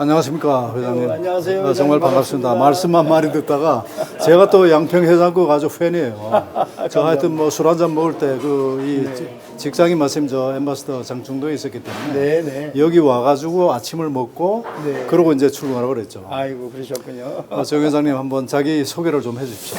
안녕하십니까 회장님. 아이고, 안녕하세요, 어, 정말 회장님. 반갑습니다. 반갑습니다. 말씀만 많이 듣다가 제가 또 양평 해장국 아주 팬이에요. 저 하여튼 뭐 술 한 잔 먹을 때 그이 직장인 마침 저 엠바스더 장충동에 있었기 때문에 네, 네. 여기 와가지고 아침을 먹고 네. 그러고 이제 출근하라고 그랬죠. 아이고 그러셨군요. 어, 정 회장님 한번 자기 소개를 좀 해주십시오.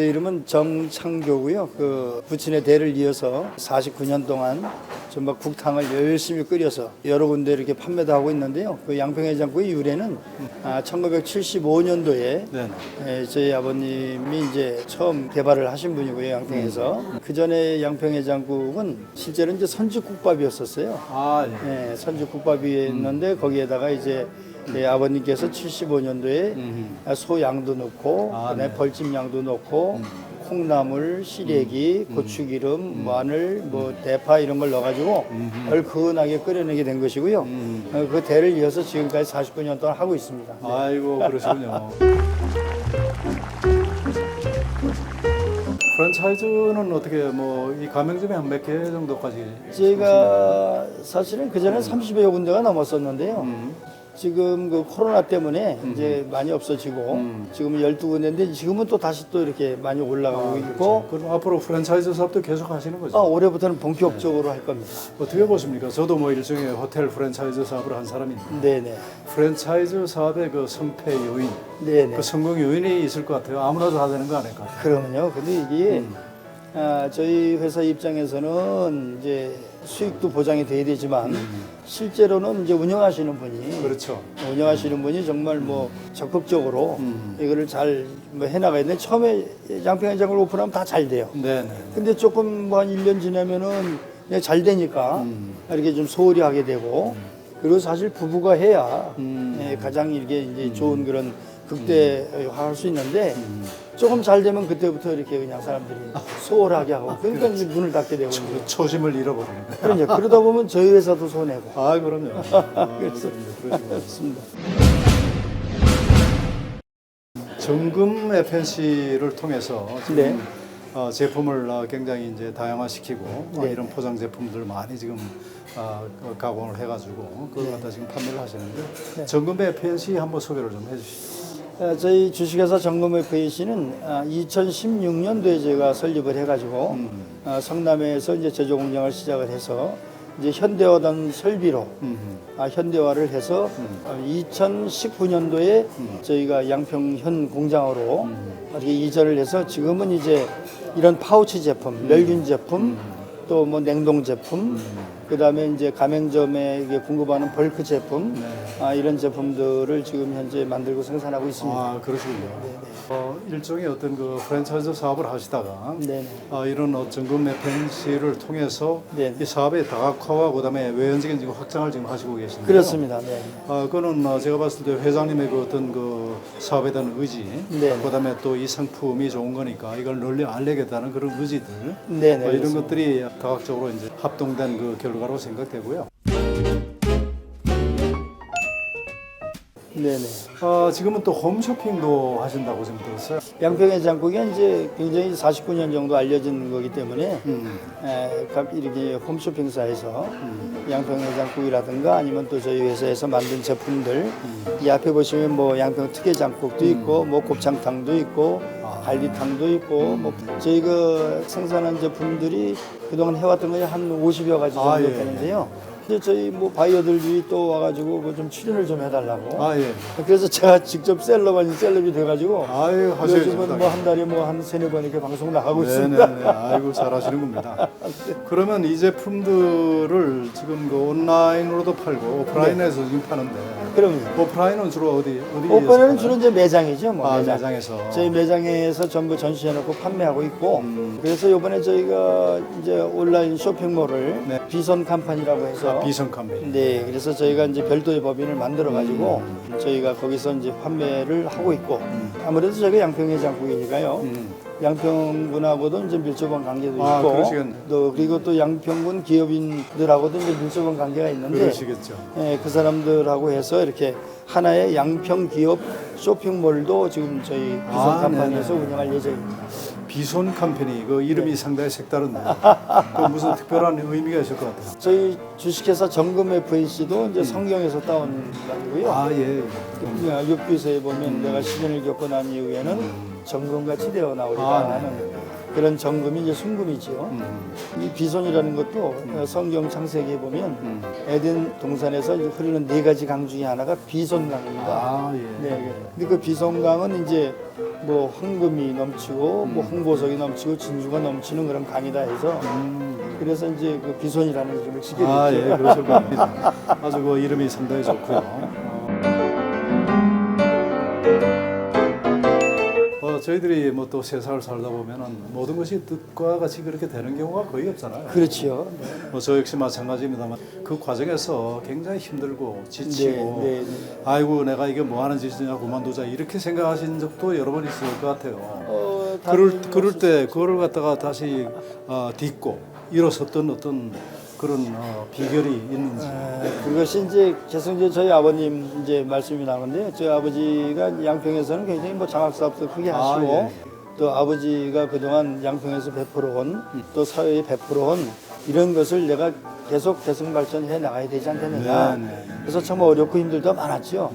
제 이름은 정창교고요. 그 부친의 대를 이어서 49년 동안 전막 국탕을 열심히 끓여서 여러 군데 이렇게 판매도 하고 있는데요. 그 양평해장국의 유래는 아, 1975년도에 네. 저희 아버님이 이제 처음 개발을 하신 분이고요, 양평에서. 그 전에 양평해장국은 실제로 이제 선지국밥이었었어요. 아 예. 네, 선지국밥이었는데 거기에다가 이제 예, 아버님께서 75년도에 소 양도 넣고 아, 그다음에 네. 벌집 양도 넣고 콩나물, 시래기, 음. 고추기름, 마늘, 뭐 대파 이런 걸 넣어가지고 얼큰하게 끓여내게 된 것이고요. 음. 어, 그 대를 이어서 지금까지 49년 동안 하고 있습니다. 네. 아이고 그러시군요. 프랜차이즈는 어떻게 뭐 이 가맹점에 한몇 개 정도까지 제가 사실은 그 전에 30여 군데가 넘었었는데요. 음. 지금 그 코로나 때문에 이제 많이 없어지고 음. 지금은 12군데인데 지금은 또 다시 또 이렇게 많이 올라가고 있고 그렇죠. 그럼 앞으로 프랜차이즈 사업도 계속 하시는 거죠? 아, 올해부터는 본격적으로 할 겁니다. 어떻게 보십니까? 저도 뭐 일종의 호텔 프랜차이즈 사업을 한 사람인데 네네. 프랜차이즈 사업의 그 성패 요인, 네네. 그 성공 요인이 있을 것 같아요. 아무나 다 되는 거 아닐까? 그러면요. 근데 이게 음. 아, 저희 회사 입장에서는 이제 수익도 보장이 돼야 되지만 실제로는 이제 운영하시는 분이 음. 그렇죠. 운영하시는 분이 정말 뭐 적극적으로 음. 이거를 잘뭐 해나가야 되는데 처음에 양평해장을 오픈하면 다 잘 돼요. 네 네. 근데 조금 뭐한 1년 지나면은 그냥 잘 되니까 음. 이렇게 좀 소홀히 하게 되고 그리고 사실 부부가 해야 음. 예, 가장 이게 이제 좋은 그런 극대화할 수 있는데 음. 조금 잘 되면 그때부터 이렇게 그냥 사람들이 소홀하게 하고 그러니까 이제 문을 닫게 되고 그 초심을 잃어버리는 거. 그러니까 그러다 보면 저희 회사도 손해고 아 그럼요. 아, 그래서-. 그렇습니다. 정금 FNC를 통해서 지금 네. 어, 제품을 어, 굉장히 이제 다양화시키고 어, 네. 이런 포장 제품들 많이 지금 어, 그 가공을 해가지고 그걸 네. 갖다 지금 판매를 하시는데 정금 FNC 한번 소개를 좀 해주시죠. 어, 저희 주식회사 정금 FAC는 2016년도에 제가 설립을 해가지고 음. 어, 성남에서 이제 제조 공장을 시작을 해서 이제 현대화된 설비로 음. 아, 현대화를 해서 2019년도에 저희가 양평현 공장으로 이렇게 이전을 해서 지금은 이제 이런 파우치 제품, 멸균 제품, 또뭐 냉동 제품, 그다음에 이제 가맹점에 이게 공급하는 벌크 제품, 아, 이런 제품들을 지금 현재 만들고 생산하고 있습니다. 아 그러시군요. 어, 일종의 어떤 그 프랜차이즈 사업을 하시다가 네네. 어, 이런 어, 정금 FNC를 통해서 네네. 이 사업의 다각화와 그다음에 외연적인 지금 확장을 지금 하시고 계신데요. 그렇습니다. 네. 아, 그거는 어, 제가 봤을 때 회장님의 그 어떤 그 사업에 대한 의지, 네. 그다음에 또 이 상품이 좋은 거니까 이걸 널리 알리겠다는 그런 의지들, 네네. 어, 이런 그렇습니다. 것들이 다각적으로 이제 합동된 그 결과로 생각되고요. 네네. 어, 지금은 또 홈쇼핑도 하신다고 지금 들었어요. 양평의 장국이 이제 굉장히 49년 정도 알려진 거기 때문에 음. 에, 각 이렇게 홈쇼핑사에서 양평의 장국이라든가 아니면 또 저희 회사에서 만든 제품들 이 앞에 보시면 뭐 양평 특혜 장국도 있고 뭐 곱창탕도 있고 갈비탕도 있고 뭐 저희가 생산한 제품들이 그동안 해왔던 것이 한 50여 가지 정도 아, 예, 되는데요. 근데 저희 뭐 바이어들이 또 와가지고 뭐좀 출연을 좀 해달라고. 아 예. 그래서 제가 직접 셀럽 아닌 셀럽이 돼가지고 아유 하셔야죠. 요즘은 뭐 한 달에 뭐 한 세네 번 이렇게 방송 나가고 있습니다. 네네네. 아이고 잘하시는 겁니다. 그러면 이 제품들을 지금 그 온라인으로도 팔고 오프라인에서 지금 파는데 그럼요. 오프라인은 주로 어디 어디 오빠는 주로 이제 매장이죠. 뭐아 매장. 매장에서 저희 매장에서 전부 전시해놓고 판매하고 있고 음. 그래서 이번에 저희가 이제 온라인 쇼핑몰을 네. 비선 컴퍼니라고 해서 아, 비선 컴퍼니. 네 그래서 저희가 이제 별도의 법인을 만들어 가지고 음. 저희가 거기서 이제 판매를 하고 있고 아무래도 저희가 양평의 장국이니까요 음. 양평군하고도 이제 밀접한 관계도 아, 있고 그러시겠네. 또 그리고 또 양평군 기업인들하고도 이제 밀접한 관계가 있는데 그러시겠죠. 예, 그 사람들하고 해서 이렇게 하나의 양평 기업 쇼핑몰도 지금 저희 비선 아, 네네. 운영할 예정입니다. 비손 컴퍼니 그 이름이 상당히 색다른데 그 무슨 특별한 의미가 있을 것 같아요. 저희 주식회사 정금 FAC도 이제 성경에서 따온 말이고요. 아 예. 그 육교서에 보면 내가 시련을 겪고 난 이후에는 정금같이 되어 나오리라 아, 네. 하는 그런 정금이 이제 순금이지요. 음. 이 비손이라는 것도 성경 창세기에 보면 에덴 동산에서 이제 흐르는 네 가지 강 중에 하나가 비손강입니다. 아 예. 네, 근데 그 비손강은 이제 뭐 황금이 넘치고 뭐 홍보석이 넘치고 진주가 넘치는 그런 강이다 해서 그래서 이제 그 비손이라는 이름을 지게 됐죠. 아, 예, 그러실 겁니다. 아주 그 이름이 상당히 좋고요. 어, 저희들이 뭐 또 세상을 살다 보면은 모든 것이 뜻과 같이 그렇게 되는 경우가 거의 없잖아요. 그렇지요. 뭐 저 역시 마찬가지입니다만 그 과정에서 굉장히 힘들고 지치고 네, 네, 네. 아이고 내가 이게 뭐 하는 짓이냐 그만두자 이렇게 생각하신 적도 여러 번 있을 것 같아요. 어, 그럴 그럴 때 그거를 갖다가 다시 어, 딛고 일어섰던 어떤 그런 어, 비결이 있는지. 에, 그것이 이제 계속 이제 저희 아버님 이제 말씀이 나오는데 저희 아버지가 양평에서는 굉장히 뭐 장학 사업도 크게 아, 하시고 예. 또 아버지가 그동안 양평에서 베풀어온 또 사회에 베풀어온 이런 것을 내가 계속 대승 발전해 나가야 되지 않겠느냐. 네, 네. 그래서 참 어렵고 힘들다 많았죠.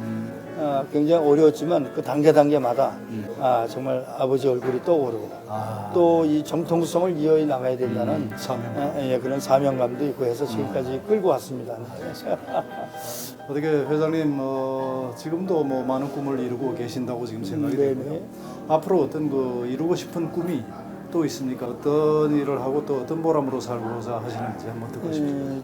아, 굉장히 어려웠지만 그 단계 단계마다 아, 정말 아버지 얼굴이 떠오르고 아. 또 이 정통성을 이어해 나가야 된다는 사명. 예, 예, 그런 사명감도 있고 해서 지금까지 끌고 왔습니다. 어떻게 회장님 어, 지금도 뭐 많은 꿈을 이루고 계신다고 지금 생각이 네네. 되고요. 앞으로 어떤 그 이루고 싶은 꿈이 또 있습니까? 어떤 일을 하고 또 어떤 보람으로 살고자 하시는지 한번 듣고 싶습니다. 음,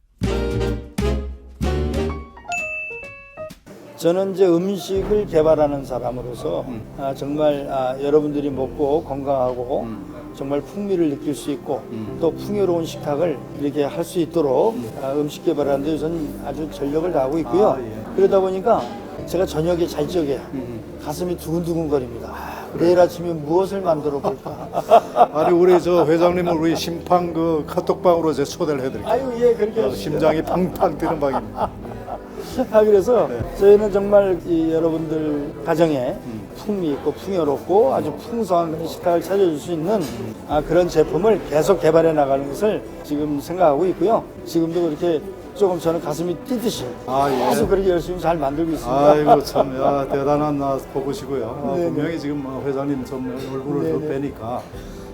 저는 이제 음식을 개발하는 사람으로서 아, 정말 아, 여러분들이 먹고 건강하고 정말 풍미를 느낄 수 있고 또 풍요로운 식탁을 이렇게 할 수 있도록 아, 음식 개발하는데 저는 아주 전력을 다하고 있고요. 아, 예. 그러다 보니까 제가 저녁에 잘 적에 가슴이 두근두근거립니다. 아, 내일 아침에 무엇을 만들어 볼까? 아니 우리 저 회장님을 우리 심판 그 카톡방으로 제 초대를 해드릴게요. 아유 예 그렇게 어. 심장이 팡팡 뛰는 방입니다. 아 그래서 네. 저희는 정말 이 여러분들 가정에 음. 풍미 있고 풍요롭고 아주 풍성한 식탁을 차려줄 수 있는 아, 그런 제품을 계속 개발해 나가는 것을 지금 생각하고 있고요. 지금도 그렇게 조금 저는 가슴이 뛰듯이 아, 예. 계속 그렇게 열심히 잘 만들고 있습니다. 아이고 참 야, 대단한 나 보고시고요. 아, 네네. 분명히 지금 어, 회장님 좀 얼굴을 더 네네. 뵈니까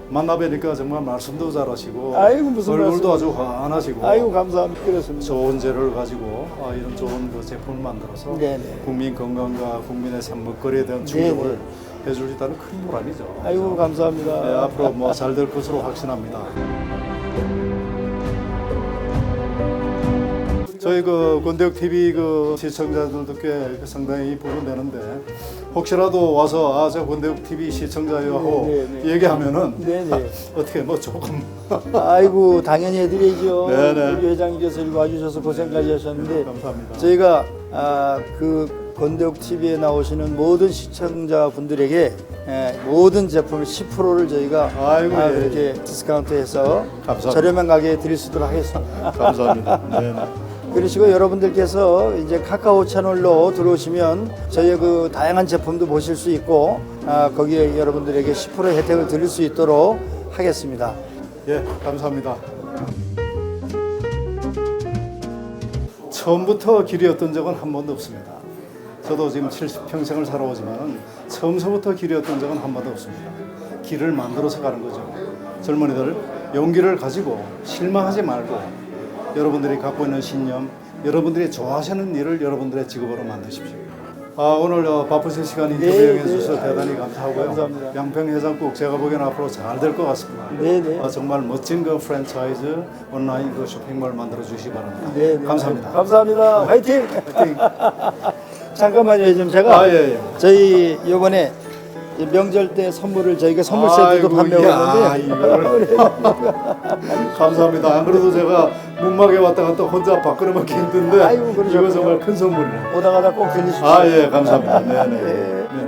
만나 뵈니까 정말 말씀도 잘하시고 아이고, 무슨 얼굴도 말씀. 아주 환하시고 아이고 감사합니다. 그렇습니다. 좋은 재료를 가지고 아, 이런 좋은 그 제품을 만들어서 네네. 국민 건강과 국민의 삶 먹거리에 대한 충족을 해줄 수 있다는 큰 보람이죠. 아이고 감사합니다. 네, 앞으로 뭐 잘 될 것으로 확신합니다. 저희 그 권대역 TV 그 시청자들도 꽤 상당히 보존되는데 혹시라도 와서 아 저 권대역 TV 시청자요 하고 네, 네, 네. 얘기하면은 네 네. 어떻게 뭐 조금 아이고 당연히 해드리죠. 네 네. 우리 회장님께서 이리 와주셔서 고생까지 하셨는데 감사합니다. 저희가 아, 그 건대욱 TV에 나오시는 모든 시청자분들에게 예, 모든 제품을 10%를 저희가 아이고, 아, 예, 이렇게 디스카운트해서 감사합니다. 저렴한 가격에 드릴 수 있도록 하겠습니다. 감사합니다. 네. 그러시고 여러분들께서 이제 카카오 채널로 들어오시면 저희의 그 다양한 제품도 보실 수 있고 아, 거기에 여러분들에게 10% 혜택을 드릴 수 있도록 하겠습니다. 예, 감사합니다. 처음부터 길이었던 적은 한 번도 없습니다. 저도 지금 70평생을 살아오지만 처음서부터 길이었던 적은 한 번도 없습니다. 길을 만들어서 가는 거죠. 젊은이들 용기를 가지고 실망하지 말고 여러분들이 갖고 있는 신념, 여러분들이 좋아하시는 일을 여러분들의 직업으로 만드십시오. 아, 오늘 어, 바쁘신 시간 인터뷰 네, 주셔서 네. 대단히 아유, 감사하고요. 감사합니다. 양평 해장국 제가 보기에는 앞으로 잘 될 것 같습니다. 네 네. 아, 정말 멋진 그 프랜차이즈 온라인 그 쇼핑몰 만들어 주시기 바랍니다. 네, 네. 감사합니다. 감사합니다. 화이팅! 화이팅! 잠깐만요. 좀 제가 아, 예, 예. 저희 이번에 명절 때 선물을 저희가 선물 세트도 아이고, 이야, 있는데 이거를. 감사합니다. 안 그래도 제가 문막에 왔다가 또 혼자 밥그릇 먹기 힘든데 아이고, 그러셨군요. 이거 정말 큰 선물이네. 오다 가다 꼭 들리십시오. 아, 예, 감사합니다. 네, 네. 네. 네.